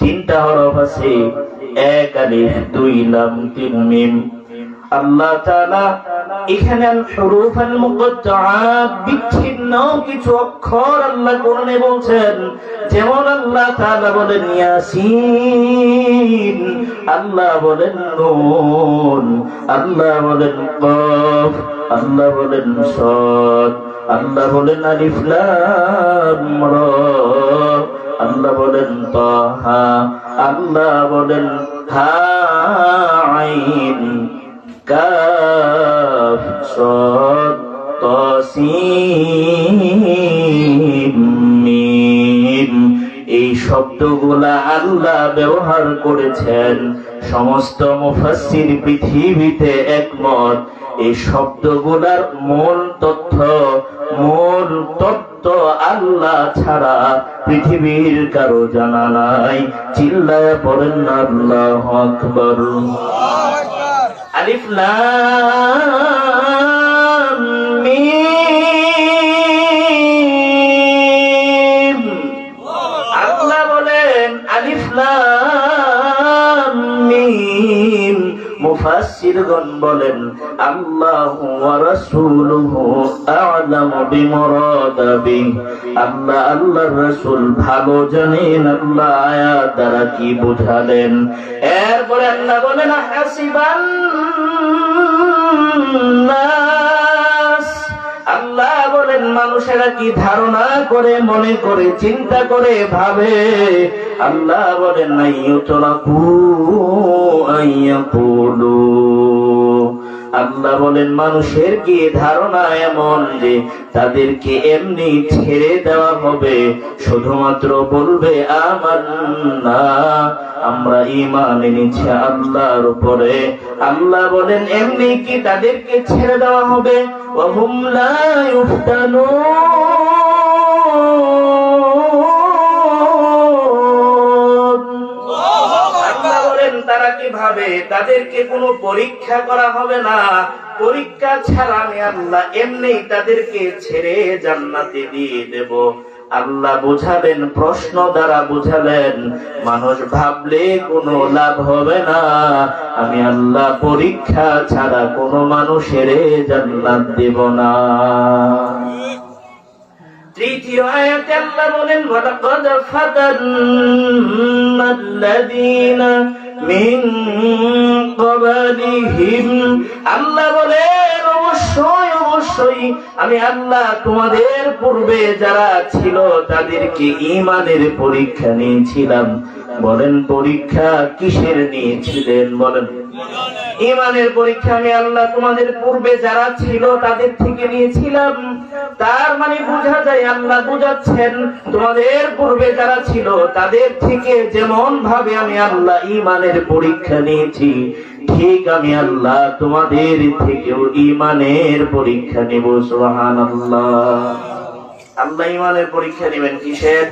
তিনটা হরফ আছে এক আলিফ দুই লাম তিন মিম। আল্লাহ তাআলা এখানে আল হুরুফ আল মুকদ্দাআত বিচ্ছিন্ন কিছু অক্ষর আল্লাহ কোরআনে বলছেন, যেমন আল্লাহ তাআলা বলেন, ইয়াসিন আল্লাহ বলেন, নুন আল্লাহ বলেন, কফ আল্লাহ বলেন, সদ আল্লাহ বলেন, আলিফ লাম রা আল্লাহ বলেন, তাহা আল্লাহ বলেন, হা শব্দগুলা আল্লাহ ব্যবহার করেছেন? সমস্ত মুফাসসির পৃথিবীতে একমত, এই শব্দগুলার মূল তথ্য, মূল তত্ত্ব আল্লাহ ছাড়া পৃথিবীর কারও জানা নাই। চিল্লায় পড়েন আল্লাহ আকবর। আলিফ আলিফ লাম মুফাসসিরগণ বলেন, আল্লাহু ওয়া রাসূলুহু আ'লামু বিমুরাদাবি আল্লাহ, আল্লাহর রাসূল ভালো জানেন, আল্লাহ আয়াত দ্বারা কি বুঝালেন। এরপরে আল্লাহ বলেন হাসিবান মানুষেরা কি ধারণা করে মনে করে চিন্তা করে ভাবে? আল্লাহ বলেন নাই আইয়ুতরাকু আইয়াকুলু আল্লাহ বলেন, মানুষের কি ধারণা এমন যে তাদেরকে এমনি ছেড়ে দেওয়া হবে? শুধুমাত্র বলবে, আমার না, আমরা ইমান এনেছি আল্লাহর উপরে। আল্লাহ বলেন, এমনি কি তাদেরকে ছেড়ে দেওয়া হবে? ওহুম লা তারা কি ভাবে তাদেরকে কোনো পরীক্ষা করা হবে না? পরীক্ষা ছাড়া আমি আল্লাহ এমনি তাদেরকে ছেড়ে জান্নাতে দিয়ে দেব। আল্লাহ বুঝালেন প্রশ্ন দ্বারা বুঝালেন মানুষ ভাবলে কোনো লাভ হবে না। আমি আল্লাহ পরীক্ষা ছাড়া কোনো মানুষের জান্নাত দেব না। তৃতীয় আয়াতে আল্লাহ বলেন মিন ক্বাবলিহিম আল্লাহ বলে, অবশ্যই অবশ্যই আমি আল্লাহ তোমাদের পূর্বে যারা ছিল তাদেরকে ইমানের পরীক্ষা নিয়েছিলাম। বলেন, পরীক্ষা কিসের নিয়েছিলেন বলেন, ইমানের পরীক্ষা আমি আল্লাহ তোমাদের পূর্বে যারা ছিল তাদের থেকে নিয়েছিলাম। তার মানে বোঝা যায় আল্লাহ বুঝাচ্ছেন, তোমাদের পূর্বে যারা ছিল তাদের থেকে যেমন ভাবে আমি আল্লাহ ইমানের পরীক্ষা নিয়েছি, ঠিক আমি আল্লাহ তোমাদের থেকেও ইমানের পরীক্ষা নেব, সুবহানাল্লাহ। আল্লাহ ইমানের পরীক্ষা নেবেন কিসের?